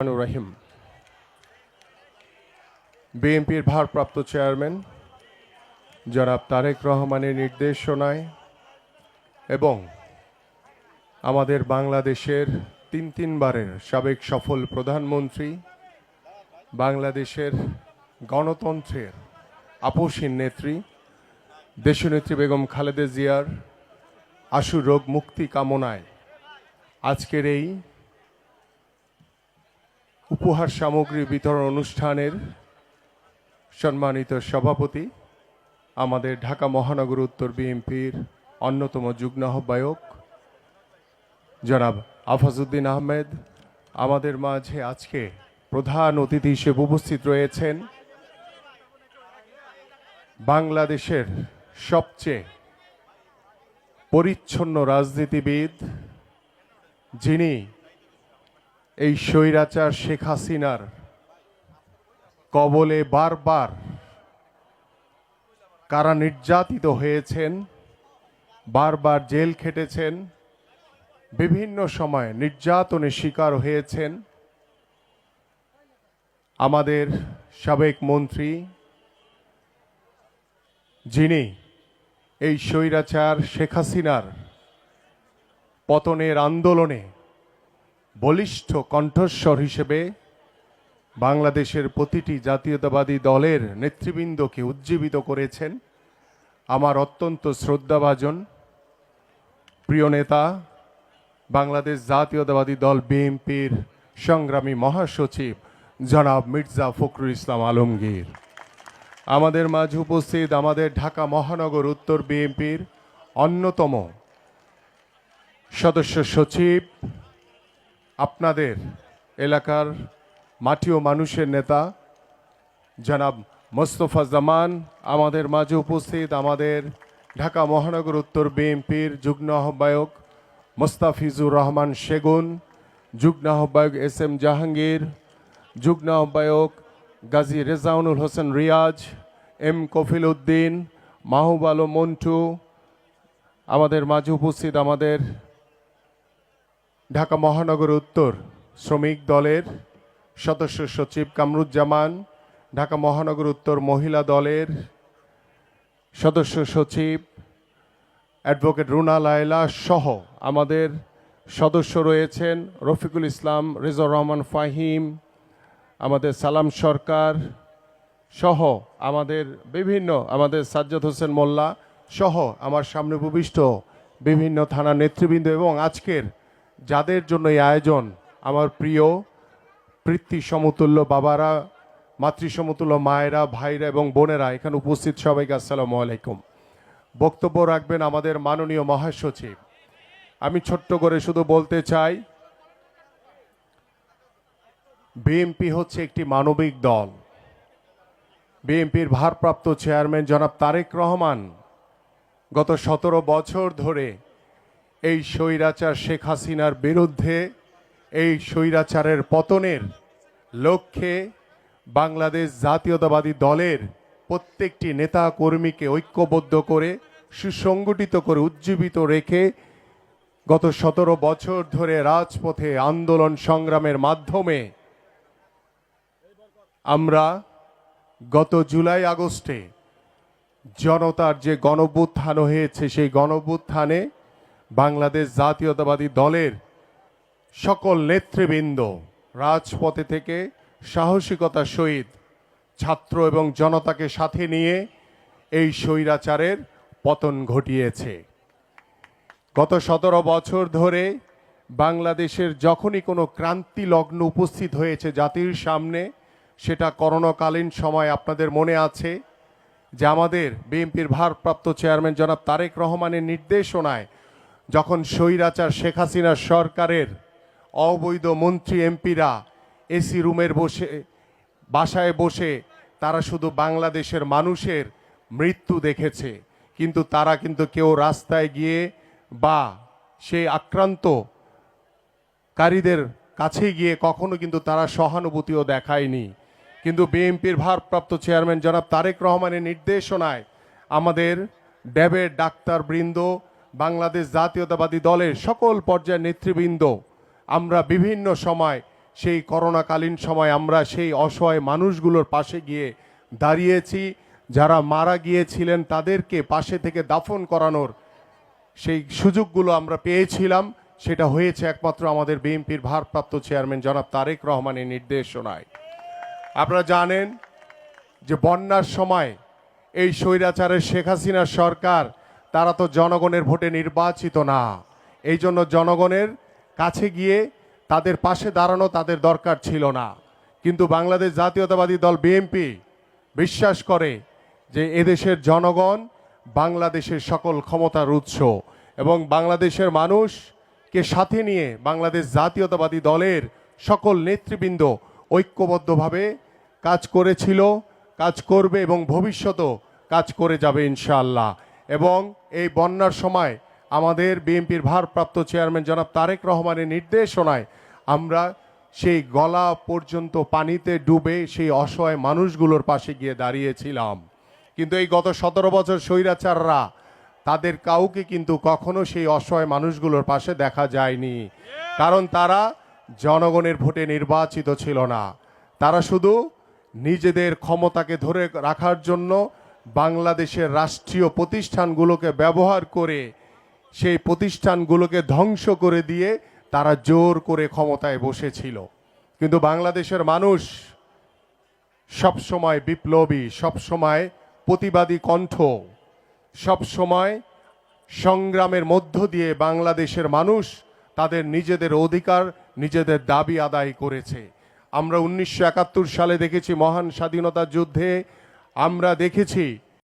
রহিম। বিএনপির ভারপ্রাপ্ত চেয়ারম্যান জনাব তারেক রহমানের নির্দেশনায় এবং আমাদের বাংলাদেশের তিন তিনবারের সাবেক সফল প্রধানমন্ত্রী বাংলাদেশের গণতন্ত্রের আপসীন নেত্রী দেশনেত্রী বেগম খালেদা জিয়ার আশু রোগ মুক্তি কামনায় আজকের এই উপহার সামগ্রী বিতরণ অনুষ্ঠানের সম্মানিত সভাপতি, আমাদের ঢাকা মহানগর উত্তর বিএনপির অন্যতম যুগ্ম আহ্বায়ক, জনাব আফাজউদ্দিন আহমেদ। আমাদের মাঝে আজকে প্রধান অতিথি হিসেবে উপস্থিত রয়েছেন বাংলাদেশের সবচেয়ে পরিচ্ছন্ন রাজনীতিবিদ যিনি এই স্বৈরাচার শেখ হাসিনার কবলে বারবার কারা নির্যাতিত হয়েছেন, বারবার জেল খেটেছেন, বিভিন্ন সময় নির্যাতনের শিকার হয়েছেন, আমাদের সাবেক মন্ত্রী যিনি এই স্বৈরাচার শেখ হাসিনার পতনের আন্দোলনে বলিষ্ঠ কণ্ঠস্বর হিসেবে বাংলাদেশের প্রতিটি জাতীয়তাবাদী দলের নেতৃবৃন্দকে উজ্জীবিত করেছেন আমার অত্যন্ত শ্রদ্ধাভাজন প্রিয় নেতা, বাংলাদেশ জাতীয়তাবাদী দল বিএনপির সংগ্রামী মহাসচিব জনাব মির্জা ফখরুল ইসলাম আলমগীর। আমাদের মাঝে উপস্থিত আমাদের ঢাকা মহানগর উত্তর বিএনপির অন্যতম সদস্য সচিব আপনাদের এলাকার মাটি ও মানুষের নেতা, জনাব মোস্তফা জামান, আমাদের মাঝে উপস্থিত আমাদের ঢাকা মহানগর উত্তর বিএনপির যুগ্ম আহ্বায়ক মোস্তাফিজুর রহমান সেগুন, যুগ্ম আহ্বায়ক এস এম জাহাঙ্গীর, যুগ্ম আহ্বায়ক গাজী রেজাউনুল হোসেন রিয়াজ, এম কফিল উদ্দিন, মাহবুব আলম মন্টু, আমাদের মাঝে উপস্থিত আমাদের ঢাকা মহানগর উত্তর শ্রমিক দলের সদস্য সচিব কামরুজ্জামান, ঢাকা মহানগর উত্তর মহিলা দলের সদস্য সচিব অ্যাডভোকেট রুনা লায়লা সহ আমাদের সদস্য রয়েছেন রফিকুল ইসলাম রেজর রহমান ফাহিম, আমাদের সালাম সরকার সহ আমাদের বিভিন্ন, আমাদের সাজ্জাদ হোসেন মোল্লা সহ আমার সামনে উপবিষ্ট বিভিন্ন থানার নেতৃবৃন্দ এবং আজকের যাদের জন্য এই আয়োজন আমার প্রিয় পৃথ্বী সমতুল্য বাবারা, মাতৃ সমতুল্য মায়েরা, ভাইরা এবং বোনেরা, এখানে উপস্থিত সবাইকে আসসালামু আলাইকুম। বক্তব্য রাখবেন আমাদের মাননীয় মহাসচিব। আমি ছোট্ট করে শুধু বলতে চাই, বিএনপি হচ্ছে একটি মানবিক দল। বিএনপির ভারপ্রাপ্ত চেয়ারম্যান জনাব তারেক রহমান গত সতেরো বছর ধরে এই স্বৈরাচার শেখ হাসিনার বিরুদ্ধে, এই স্বৈরাচারের পতনের লক্ষ্যে বাংলাদেশ জাতীয়তাবাদী দলের প্রত্যেকটি নেতা কর্মীকে ঐক্যবদ্ধ করে, সুসংগঠিত করে উজ্জীবিত রেখে গত সতেরো বছর ধরে রাজপথে আন্দোলন সংগ্রামের মাধ্যমে আমরা গত জুলাই আগস্টে জনতার যে গণভ্যুত্থান হয়েছে, সেই গণভ্যুত্থানে বাংলাদেশ জাতীয়তাবাদী দলের সকল নেতৃবৃন্দ রাজপথে থেকে সাহসিকতার সহিত ছাত্র এবং জনতাকে সাথে নিয়ে এই স্বৈরাচারের পতন ঘটিয়েছে। গত সতেরো বছর ধরে বাংলাদেশের যখনই কোনো ক্রান্তি লগ্ন উপস্থিত হয়েছে জাতির সামনে, সেটা করোনাকালীন সময় আপনাদের মনে আছে যে আমাদের বিএনপির ভারপ্রাপ্ত চেয়ারম্যান জনাব তারেক রহমানের নির্দেশনায় যখন স্বৈরাচার শেখ হাসিনার সরকারের অবৈধ মন্ত্রী এমপিরা এসি রুমের বসে, বাসায় বসে, তারা শুধু বাংলাদেশের মানুষের মৃত্যু দেখেছে। কিন্তু তারা কিন্তু কেউ রাস্তায় গিয়ে বা সেই আক্রান্ত কারীদের কাছে গিয়ে কখনো কিন্তু তারা সহানুভূতিও দেখায়নি। কিন্তু বিএনপির ভারপ্রাপ্ত চেয়ারম্যান জনাব তারেক রহমানের নির্দেশনায় আমাদের ড্যাবের ডাক্তারবৃন্দ বাংলাদেশ জাতীয়তাবাদী দলের সকল পর্যায়ের নেতৃবৃন্দ, আমরা বিভিন্ন সময়, সেই করোনাকালীন সময় আমরা সেই অসহায় মানুষগুলোর পাশে গিয়ে দাঁড়িয়েছি। যারা মারা গিয়েছিলেন তাদেরকে পাশে থেকে দাফন করানোর সেই সুযোগগুলো আমরা পেয়েছিলাম। সেটা হয়েছে একমাত্র আমাদের বিএনপির ভারপ্রাপ্ত চেয়ারম্যান জনাব তারেক রহমানের নির্দেশনায়। আপনারা জানেন যে বন্যার সময় এই স্বৈরাচারের শেখ হাসিনার সরকার তারা তো জনগণের ভোটে নির্বাচিত না। এই জন্য জনগণের কাছে গিয়ে তাদের পাশে দাঁড়ানো তাদের দরকার ছিল না। কিন্তু বাংলাদেশ জাতীয়তাবাদী দল বিএনপি বিশ্বাস করে যে এদেশের জনগণ বাংলাদেশের সকল ক্ষমতার উৎস এবং বাংলাদেশের মানুষকে সাথে নিয়ে বাংলাদেশ জাতীয়তাবাদী দলের সকল নেতৃবৃন্দ ঐক্যবদ্ধভাবে কাজ করেছিল, কাজ করবে এবং ভবিষ্যতেও কাজ করে যাবে ইনশাআল্লাহ। এবং এই বন্যার সময় আমাদের বিএনপির ভারপ্রাপ্ত চেয়ারম্যান জনাব তারেক রহমানের নির্দেশনায় আমরা সেই গলা পর্যন্ত পানিতে ডুবে সেই অসহায় মানুষগুলোর পাশে গিয়ে দাঁড়িয়েছিলাম। কিন্তু এই গত সতেরো বছর স্বৈরাচাররা তাদের কাউকে কিন্তু কখনো সেই অসহায় মানুষগুলোর পাশে দেখা যায়নি। কারণ তারা জনগণের ভোটে নির্বাচিত ছিল না। তারা শুধু নিজেদের ক্ষমতাকে ধরে রাখার জন্য বাংলাদেশের রাষ্ট্রীয় প্রতিষ্ঠানগুলোকে ব্যবহার করে সেই প্রতিষ্ঠানগুলোকে ধ্বংস করে দিয়ে তারা জোর করে ক্ষমতায় বসেছিল। কিন্তু বাংলাদেশের মানুষ সবসময় বিপ্লবী, সবসময় প্রতিবাদী কণ্ঠ, সবসময় সংগ্রামের মধ্য দিয়ে বাংলাদেশের মানুষ তাদের নিজেদের অধিকার, নিজেদের দাবি আদায় করেছে। আমরা উনিশশো একাত্তর সালে দেখেছি মহান স্বাধীনতা যুদ্ধে আমরা দেখেছি